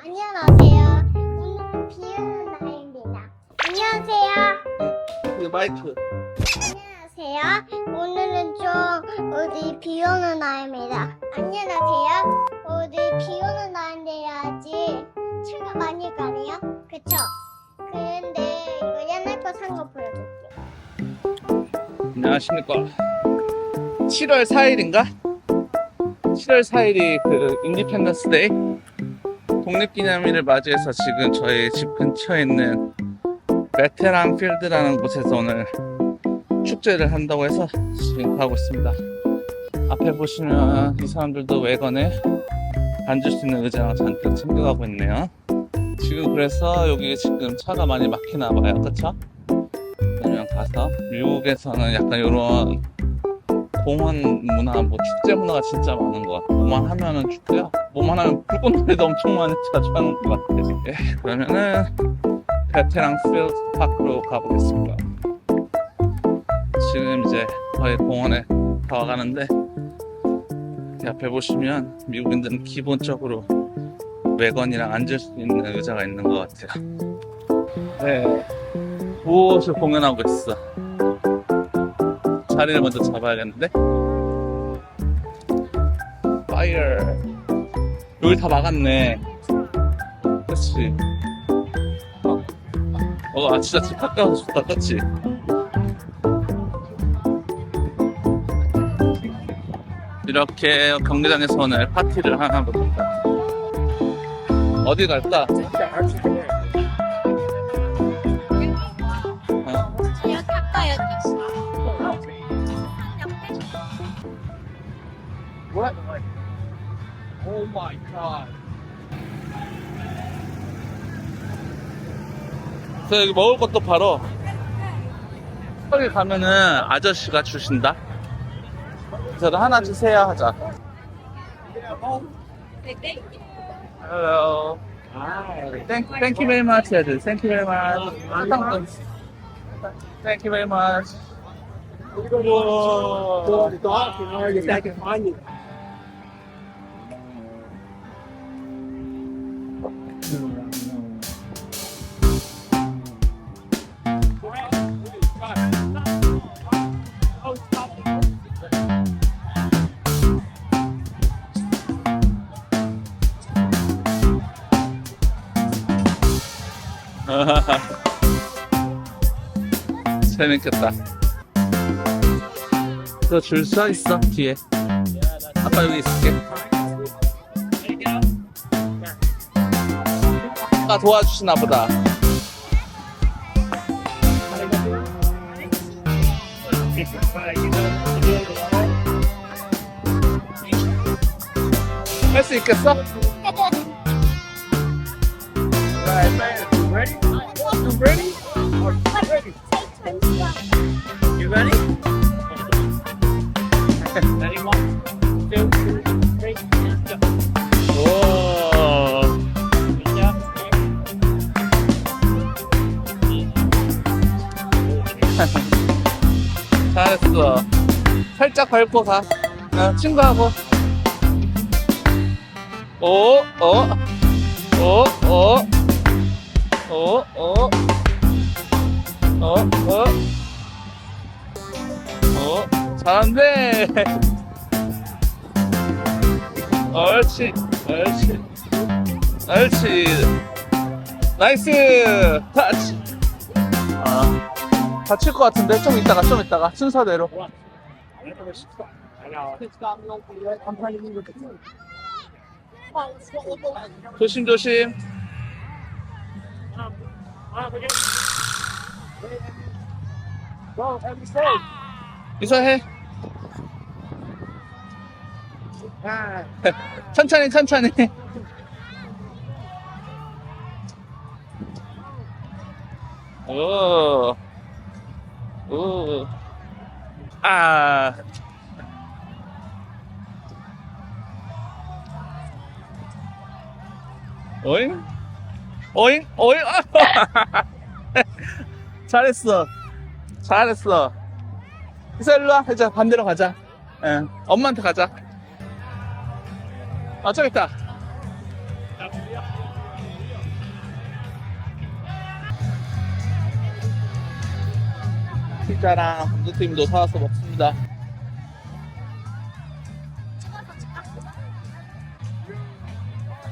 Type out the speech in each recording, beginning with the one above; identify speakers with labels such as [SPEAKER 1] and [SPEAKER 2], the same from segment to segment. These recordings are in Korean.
[SPEAKER 1] 안녕하세요. 오늘은 비 오는 날입니다. 안녕하세요.
[SPEAKER 2] 그 마이크.
[SPEAKER 1] 안녕하세요. 오늘은 좀 어디 비 오는 날입니다. 안녕하세요. 어디 비 오는 날인데 아직 차가 많이 가네요. 그쵸? 근데 이거 옛날 거 산 거 보여줄게요.
[SPEAKER 2] 안녕하십니까. 7월 4일인가? 7월 4일이 그 인디펜던스 데이 독립기념일을 맞이해서 지금 저희 집 근처에 있는 베테랑 필드라는 곳에서 오늘 축제를 한다고 해서 지금 가고 있습니다. 앞에 보시면 이 사람들도 외관에 앉을 수 있는 의자랑 잔뜩 챙겨가고 있네요. 지금 그래서 여기 지금 차가 많이 막히나 봐요. 그쵸? 그러면 가서 미국에서는 약간 이런 공원 문화, 뭐 축제 문화가 진짜 많은 것 같아. 뭐만 하면은 축제야. 뭐만 하면 불꽃놀이도 엄청 많이 자주 하는 것 같아. 예, 그러면은 베테랑 필드 파크로 가보겠습니다. 지금 이제 거의 공원에 다 와가는데 이 앞에 보시면 미국인들은 기본적으로 외건이랑 앉을 수 있는 의자가 있는 것 같아요. 네. 무엇을 공연하고 있어? 자리를 먼저 잡아야겠는데? 파이어 여기 다 막았네 그치 어? 어, 아, 진짜 집 가까워서 좋다, 그치? 이렇게 경기장에서 오늘 파티를 하나 봅니다. 어디 갈까? What? Oh my god. 저 여기 먹을 것도 팔어. 여기 가면은 아저씨가 주신다. 그래서 하나 주세요 하자. Hello. Thank, thank you very much. 해야 돼. Thank you very much. 사탕 Thank you very much. 우와.
[SPEAKER 3] find you.
[SPEAKER 2] 재밌겠다. 너 줄 서 있어 뒤에. 아빠 여기 있을게. 아빠 도와주시나 보다. 할 수 있겠어?
[SPEAKER 3] Man. You ready? You ready? You ready? Ready? One, two, three, go.
[SPEAKER 2] 오.
[SPEAKER 3] Good job.
[SPEAKER 2] 잘했어. 살짝 밟고 가. 어, 친구하고. 오, 어, 오, 오, 오, 오, 어, 어, 어, 잘한대. 옳지, 옳지, 옳지. 나이스! 타치! 아. 다칠 것 같은데 좀 이따가 좀 이따가 순서대로. 조심 조심
[SPEAKER 3] Um, uh, Ah,
[SPEAKER 2] 천천히 천천히 오. 오. 아. 오잉? 어잉? 어잉? 잘했어. 잘했어. 이사 일로 와. 이제 반대로 가자. 예. 엄마한테 가자. 아, 저기 있다. 피자랑 감자튀김도 사와서 먹습니다.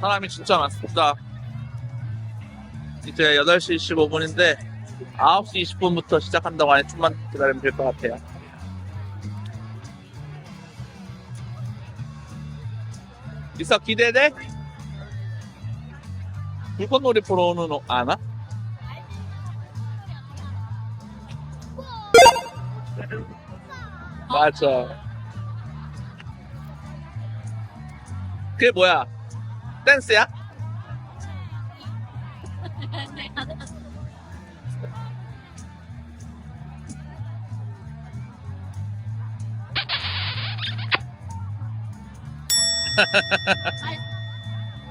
[SPEAKER 2] 사람이 진짜 많습니다. 이제 8시 25분인데 9시 20분부터 시작한다고 하니 좀만 기다리면 될 것 같아요. 이사 기대돼? 불꽃놀이 어- 아나? 맞아. 그게 뭐야? 댄스야?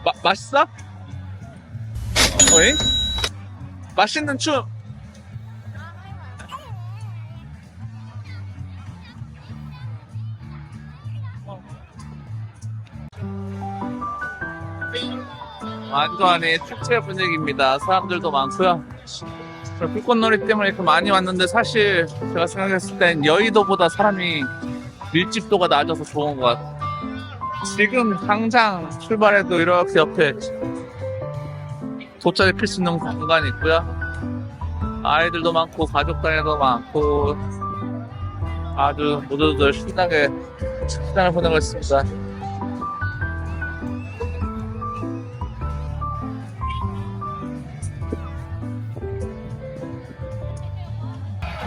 [SPEAKER 2] 마, 맛있어? 어이? 맛있는 춤. 완전히 축제 분위기입니다. 사람들도 많고요. 저 불꽃놀이 때문에 이렇게 많이 왔는데 사실 제가 생각했을 땐 여의도보다 사람이 밀집도가 낮아서 좋은 것 같아요. 지금 당장 출발해도 이렇게 옆에 돗자리 필 수 있는 공간이 있고요. 아이들도 많고 가족 단위도 많고 아주 모두들 신나게 시간을 보내고 있습니다.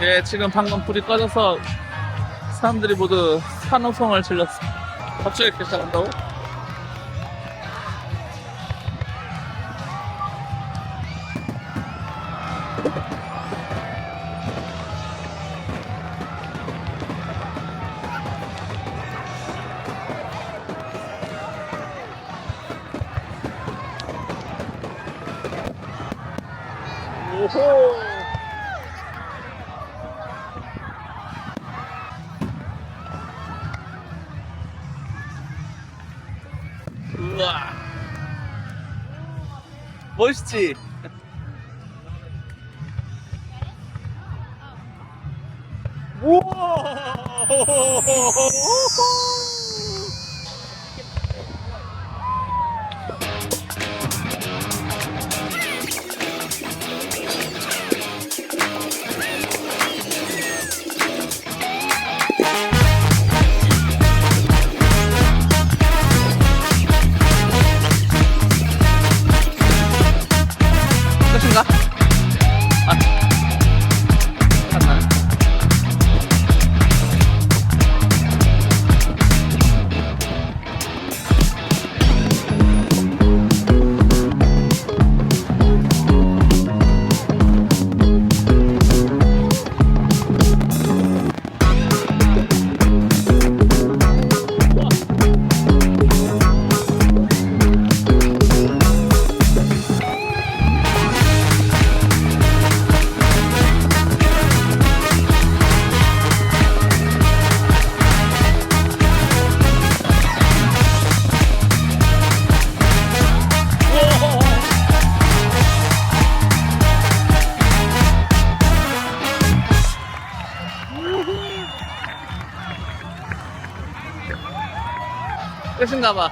[SPEAKER 2] 예, 지금 방금 불이 꺼져서 사람들이 모두 산호성을. 갑 자기 이렇게 시작한다고? 오호! 우와. 멋있지? 우와. 끝인가 봐.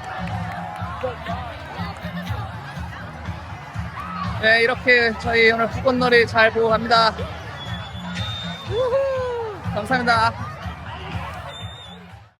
[SPEAKER 2] 네, 이렇게 저희 오늘 불꽃놀이 잘 보고 갑니다. 우후, 감사합니다.